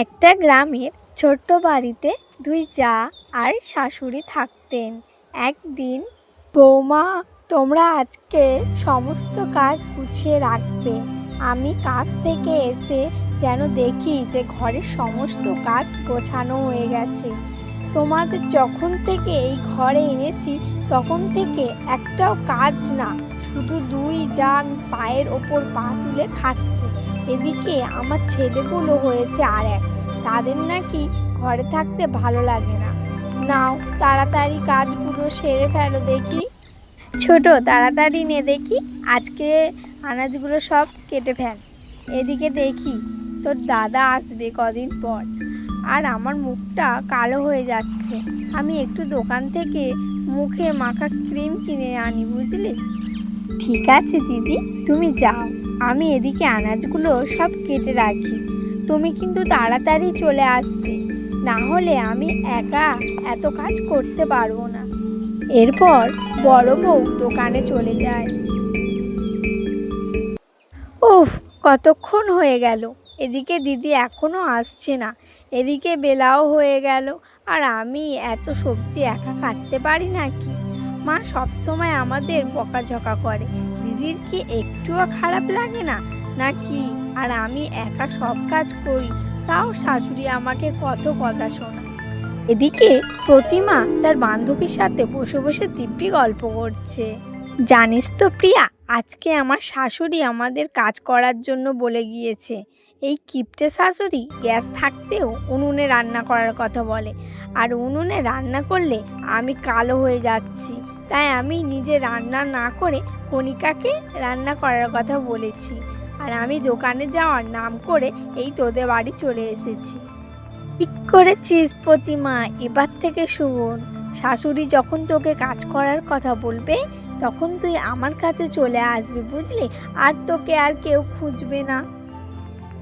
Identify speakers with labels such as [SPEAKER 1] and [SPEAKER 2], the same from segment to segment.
[SPEAKER 1] একটা গ্রামের ছোট্ট বাড়িতে দুই জা আর শাশুড়ি থাকতেন। একদিন, বৌমা, তোমরা আজকে সমস্ত কাজ গুছিয়ে রাখবে। আমি কাজ থেকে এসে যেন দেখি যে ঘরের সমস্ত কাজ গোছানো হয়ে গেছে। তোমাদের যখন থেকে এই ঘরে এনেছি, তখন থেকে একটাও কাজ না, শুধু দুই জান পায়ের ওপর পা তুলে খাচ্ছে। এদিকে আমার ছেলেগুলো হয়েছে আর এক। তাদের নাকি ঘরে থাকতে ভালো লাগে না। নাও, তাড়াতাড়ি কাজগুলো সেরে ফেলো দেখি। ছোট, তাড়াতাড়ি নে দেখি। আজকে আনাজগুলো সব কেটে ফেল। এদিকে দেখি, তোর দাদা আসবে কদিন পর। আর আমার মুখটা কালো হয়ে যাচ্ছে। আমি একটু দোকান থেকে মুখে মাখা ক্রিম কিনে আনি, বুঝলি? ঠিক আছে, দিদি। তুমি যাও। আমি এদিকে আনাজগুলো সব কেটে রাখি। তুমি কিন্তু তাড়াতাড়ি চলে আসবে। না হলে আমি একা এত কাজ করতে পারব না। এরপর বড় বউ দোকানে চলে যায়। উফ, কতক্ষণ হয়ে গেল। এদিকে দিদি এখনও আসছে না। এদিকে বেলাও হয়ে গেল। আর আমি এত সবজি একা কাটতে পারি নাকি? মা সবসময় আমাদের বকাঝকা করে। দিদির কি একটুও খারাপ লাগে না? নাকি? আর আমি একা সব কাজ করি, তাও শাশুড়ি আমাকে কত কথা শোনায়। এদিকে প্রতিমা তার বান্ধবীর সাথে বসে বসে দিব্যি গল্প করছে। জানিস তো প্রিয়া, আজকে আমার শাশুড়ি আমাদের কাজ করার জন্য বলে গিয়েছে। এই কিপটে শাশুড়ি গ্যাস থাকতেও উনুনে রান্না করার কথা বলে। আর উনুনে রান্না করলে আমি কালো হয়ে যাচ্ছি। তাই আমি নিজে রান্না না করে কণিকাকে রান্না করার কথা বলেছি। আর আমি দোকানে যাওয়ার নাম করে এই তোদের বাড়ি চলে এসেছি। ঠিক করেছিস প্রতিমা, এবার থেকে শুন শাশুড়ি যখন তোকে কাজ করার কথা বলবে, তখন তুই আমার কাছে চলে আসবি, বুঝলি? আর তোকে আর কেউ খুঁজবে না।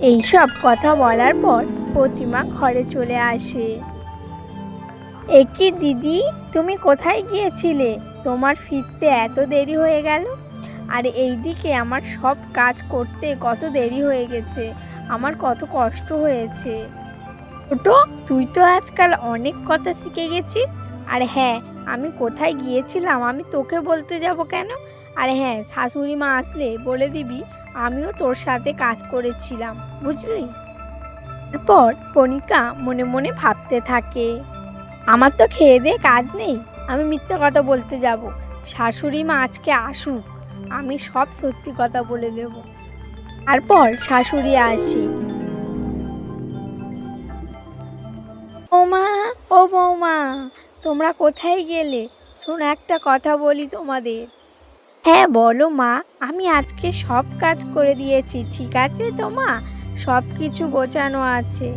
[SPEAKER 1] এইসব কথা বলার পর প্রতিমা ঘরে চলে আসে। একি দিদি, তুমি কোথায় গিয়েছিলে? তোমার ফিরতে এত দেরি হয়ে গেল? আর এই দিকে আমার সব কাজ করতে কত দেরি হয়ে গেছে, আমার কত কষ্ট হয়েছে। ছোটো, তুই তো আজকাল অনেক কথা শিখে গেছিস। আর হ্যাঁ আমি কোথায় গিয়েছিলাম, আমি তোকে বলতে যাব কেন? আর হ্যাঁ শাশুড়ি মা আসলে বলে দিবি, আমিও তোর সাথে কাজ করেছিলাম, বুঝলি? তারপর কণিকা মনে মনে ভাবতে থাকে, আমার তো খেয়ে দিয়ে কাজ নেই? আমি মিথ্যে কথা বলতে যাব। শাশুড়ি মা আজকে আসুক, আমি সব সত্যি কথা বলে দেব। তারপর শাশুড়ি আসি। বৌমা ও বৌমা, তোমরা কোথায় গেলে? শোনো, একটা কথা বলি তোমাদের। হ্যাঁ বলো মা, আমি আজকে সব কাজ করে দিয়েছি, ঠিক আছে তো মা? সব কিছু গোছানো আছে।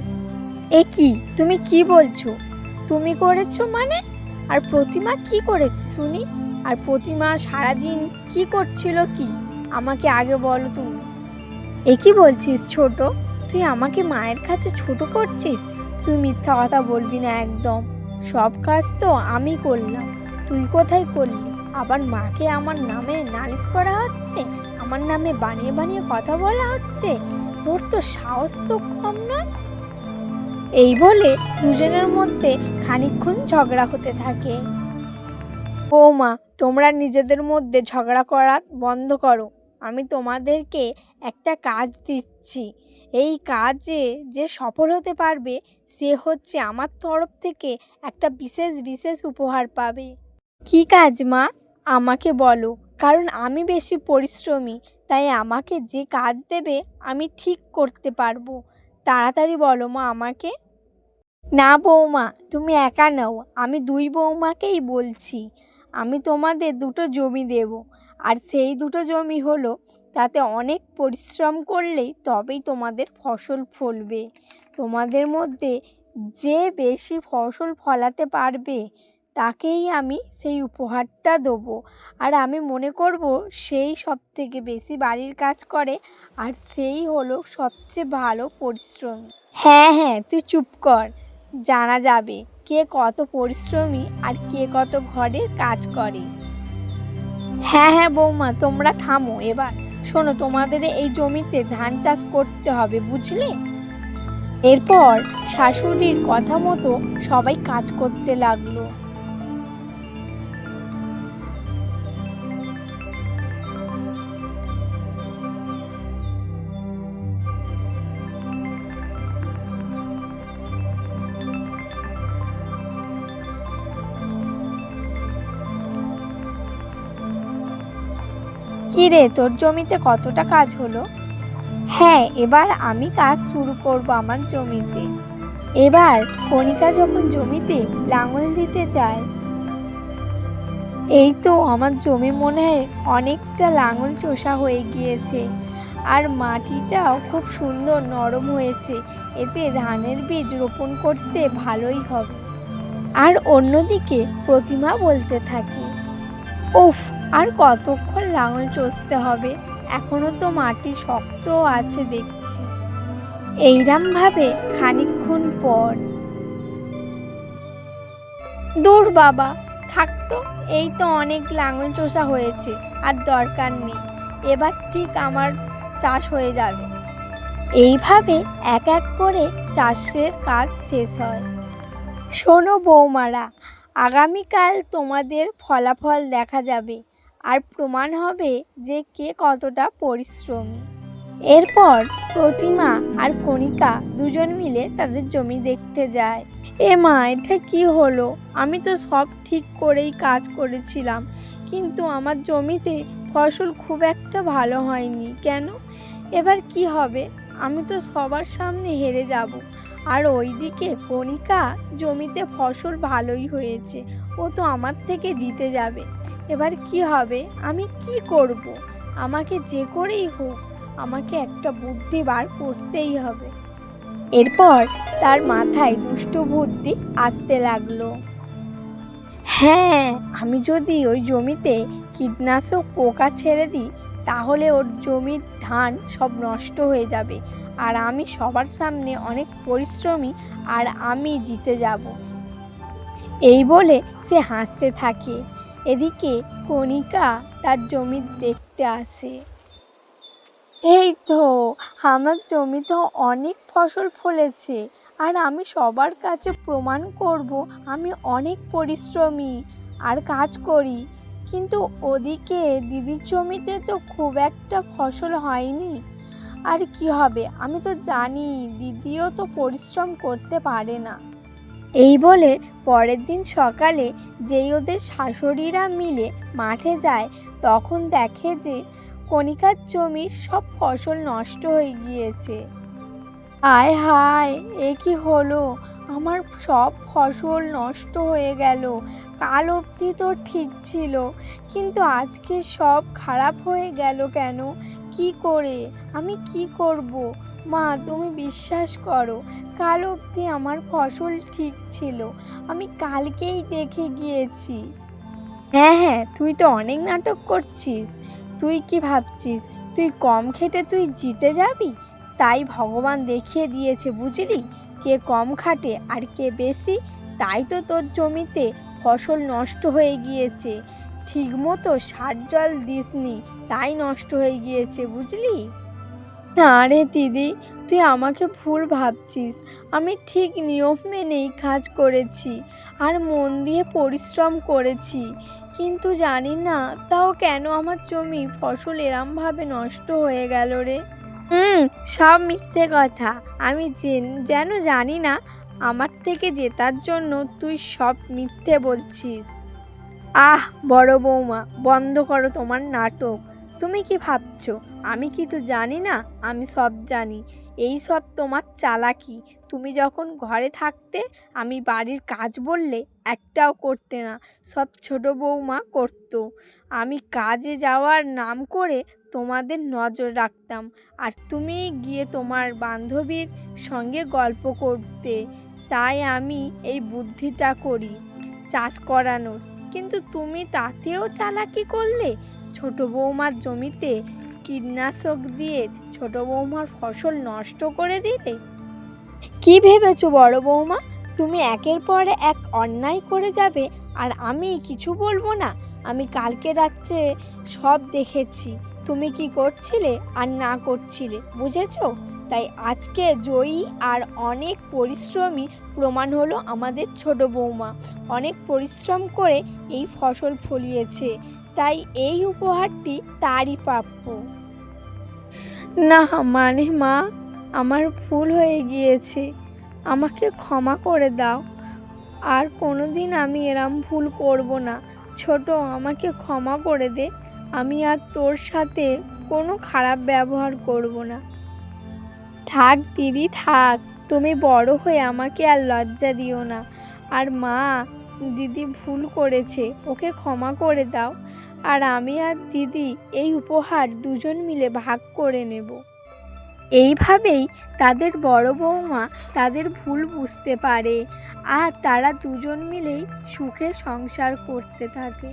[SPEAKER 1] এ কি, তুমি কি বলছো? তুমি করেছ মানে? আর প্রতিমা কি করেছে শুনি? আর প্রতিমা সারাদিন কি করছিল কি? আমাকে আগে বলো তুমি এ কি বলছিস ছোট? তুই আমাকে মায়ের কাছে ছোট করছিস? তুই মিথ্যা কথা বলবি না একদম। সব কাজ তো আমি করলাম। তুই কোথায় করলি? আবার মাকে আমার নামে নালিশ করা হচ্ছে? আমার নামে বানিয়ে বানিয়ে কথা বলা হচ্ছে? তোর তো সাহস তো কম নয়। এই বলে দুজনের মধ্যে খানিকক্ষণ ঝগড়া হতে থাকে। বৌমা, তোমরা নিজেদের মধ্যে ঝগড়া করা বন্ধ করো। আমি তোমাদেরকে একটা কাজ দিচ্ছি। এই কাজে যে সফল হতে পারবে, সে হচ্ছে আমার তরফ থেকে একটা বিশেষ বিশেষ উপহার পাবে। কি কাজ, মা? আমাকে বলো। কারণ আমি বেশি পরিশ্রমী, তাই আমাকে যে কাজ দেবে, আমি ঠিক করতে পারব। তাড়াতাড়ি বলো মা আমাকে। না বৌমা, তুমি একা নাও, আমি দুই বৌমাকেই বলছি। আমি তোমাদের দুটো জমি দেব, আর সেই দুটো জমি হলো, তাতে অনেক পরিশ্রম করলেই তবেই তোমাদের ফসল ফলবে। তোমাদের মধ্যে যে বেশি ফসল ফলাতে পারবে তাকেই আমি সেই উপহারটা দেবো। আর আমি মনে করব সেই সব থেকে বেশি বাড়ির কাজ করে, আর সেই হলো সবচেয়ে ভালো পরিশ্রমী। হ্যাঁ হ্যাঁ তুই চুপ কর। জানা যাবে কে কত পরিশ্রমী আর কে কত ঘরের কাজ করে। হ্যাঁ হ্যাঁ বৌমা, তোমরা থামো এবার। শোনো, তোমাদের এই জমিতে ধান চাষ করতে হবে, বুঝলে? এরপর শাশুড়ির কথা মতো সবাই কাজ করতে লাগল। কি রে তোর জমিতে কতটা কাজ হলো? হ্যাঁ এবার আমি কাজ শুরু করব আমার জমিতে। এবার কণিকা যখন জমিতে লাঙল দিতে যায় এই তো আমার জমি মনে হয় অনেকটা লাঙল চষা হয়ে গিয়েছে। আর মাটিটাও খুব সুন্দর নরম হয়েছে, এতে ধানের বীজ রোপণ করতে ভালোই হবে। আর অন্যদিকে প্রতিমা বলতে থাকি। উফ, আর কতক্ষণ লাঙল চষতে হবে। এখনও তো মাটি শক্ত আছে দেখছি। এইরম ভাবে খানিকক্ষণ পর। দূর বাবা থাকতো এই তো অনেক লাঙল চষা হয়েছে, আর দরকার নেই। এবার ঠিক আমার চাষ হয়ে যাবে। এইভাবে এক এক করে চাষের কাজ শেষ হয়। শোনো বৌমারা, আগামীকাল তোমাদের ফলাফল দেখা যাবে। আর প্রমাণ হবে যে কে কতটা পরিশ্রমী। এরপর প্রতিমা আর কণিকা দুজন মিলে তাদের জমি দেখতে যায়। এ মা, এটা কি হলো? আমি তো সব ঠিক করেই কাজ করেছিলাম, কিন্তু আমার জমিতে ফসল খুব একটা ভালো হয়নি। কেন? এবার কি হবে? আমি তো সবার সামনে হেরে যাব। আর ওইদিকে কণিকা জমিতে ফসল ভালোই হয়েছে, ও তো আমার থেকে জিতে যাবে। এবার কি হবে? আমি কি করব? আমাকে যে করেই হোক, আমাকে একটা বুদ্ধি বার করতেই হবে। এরপর তার মাথায় দুষ্ট বুদ্ধি আসতে লাগল। হ্যাঁ আমি যদি ওই জমিতে কীটনাশক পোকা ছেড়ে দিই, তাহলে ওর জমির ধান সব নষ্ট হয়ে যাবে আর আমি সবার সামনে অনেক পরিশ্রমী আর আমি জিতে যাব। এই বলে সে হাসতে থাকে। এদিকে কণিকা তার জমি দেখতে আসে। এই তো, আমার জমিতে অনেক ফসল ফলেছে আর আমি সবার কাছে প্রমাণ করব আমি অনেক পরিশ্রমী আর কাজ করি। কিন্তু ওদিকে দিদির জমিতে তো খুব একটা ফসল হয়নি। আর কি হবে, আমি তো জানি দিদিও তো পরিশ্রম করতে পারে না। এই বলে পরের দিন সকালে যেই ওদের শাশুড়িরা মিলে মাঠে যায়, তখন দেখে যে কণিকার জমির সব ফসল নষ্ট হয়ে গিয়েছে। আয় হায়, এ কি হলো? আমার সব ফসল নষ্ট হয়ে গেল। কাল অবধি তো ঠিক ছিল, কিন্তু আজকে সব খারাপ হয়ে গেল কেন? কি করে? আমি কি করব? মা, তুমি বিশ্বাস করো, কাল অবধি আমার ফসল ঠিক ছিল। আমি কালকেই দেখে গিয়েছি। হ্যাঁ হ্যাঁ তুই তো অনেক নাটক করছিস। তুই কি ভাবছিস, তুই কম খেটে তুই জিতে যাবি? তাই ভগবান দেখিয়ে দিয়েছে, বুঝলি? কে কম খাটে আর কে বেশি, তাই তো তোর জমিতে ফসল নষ্ট হয়ে গিয়েছে। ঠিকমতো সার জল দিসনি, তাই নষ্ট হয়ে গিয়েছে, বুঝলি? না রে দিদি, তুই আমাকে ভুল ভাবছিস। আমি ঠিক নিয়ম মেনেই কাজ করেছি আর মন দিয়ে পরিশ্রম করেছি। কিন্তু জানি না তাও কেন আমার জমি ফসল এরমভাবে নষ্ট হয়ে গেল রে। হুম, সব মিথ্যে কথা। আমি যেন জানি না আমার থেকে জেতার জন্য তুই সব মিথ্যে বলছিস। আহ, বড় বৌমা, বন্ধ করো তোমার নাটক। তুমি কি ভাবছ? আমি কি তো জানি না, আমি সব জানি। এই সব তোমার চালাকি। তুমি যখন ঘরে থাকতে আমি বাড়ির কাজ বললে একটাও করতে না, সব ছোট বৌমা করতো। আমি কাজে যাওয়ার নাম করে তোমাদের নজর রাখতাম। আর তুমি গিয়ে তোমার বান্ধবীর সঙ্গে গল্প করতে। তাই আমি এই বুদ্ধিটা করি চাষ করানোর। কিন্তু তুমি তাতেও চালাকি করলে ছোট বৌমার জমিতে কীটনাশক দিয়ে ছোট বৌমার ফসল নষ্ট করে দিলে? কি ভেবেছো বড় বৌমা? তুমি একের পর এক অন্যায় করে যাবে আর আমি কিছু বলব না। আমি কালকে রাত্রে সব দেখেছি। তুমি কি করছিলে আর না করছিলে, বুঝেছ? তাই আজকে জয়ী আর অনেক পরিশ্রমী প্রমাণ হলো আমাদের ছোট বৌমা। অনেক পরিশ্রম করে এই ফসল ফলিয়েছে। তাই এই উপহারটি তারই প্রাপ্য। না মানে মা, আমার ভুল হয়ে গিয়েছে। আমাকে ক্ষমা করে দাও। আর কোনো দিন আমি এরম ভুল করব না। ছোট, আমাকে ক্ষমা করে দে। আমি আর তোর সাথে কোনো খারাপ ব্যবহার করব না। থাক, দিদি, থাক। তুমি বড় হয়ে আমাকে আর লজ্জা দিও না। আর মা, দিদি ভুল করেছে। ওকে ক্ষমা করে দাও। আর আমি আর দিদি এই উপহার দুজন মিলে ভাগ করে নেব। এইভাবেই তাদের বড় বৌমা তাদের ভুল বুঝতে পারে আর তারা দুজন মিলেই সুখে সংসার করতে থাকে।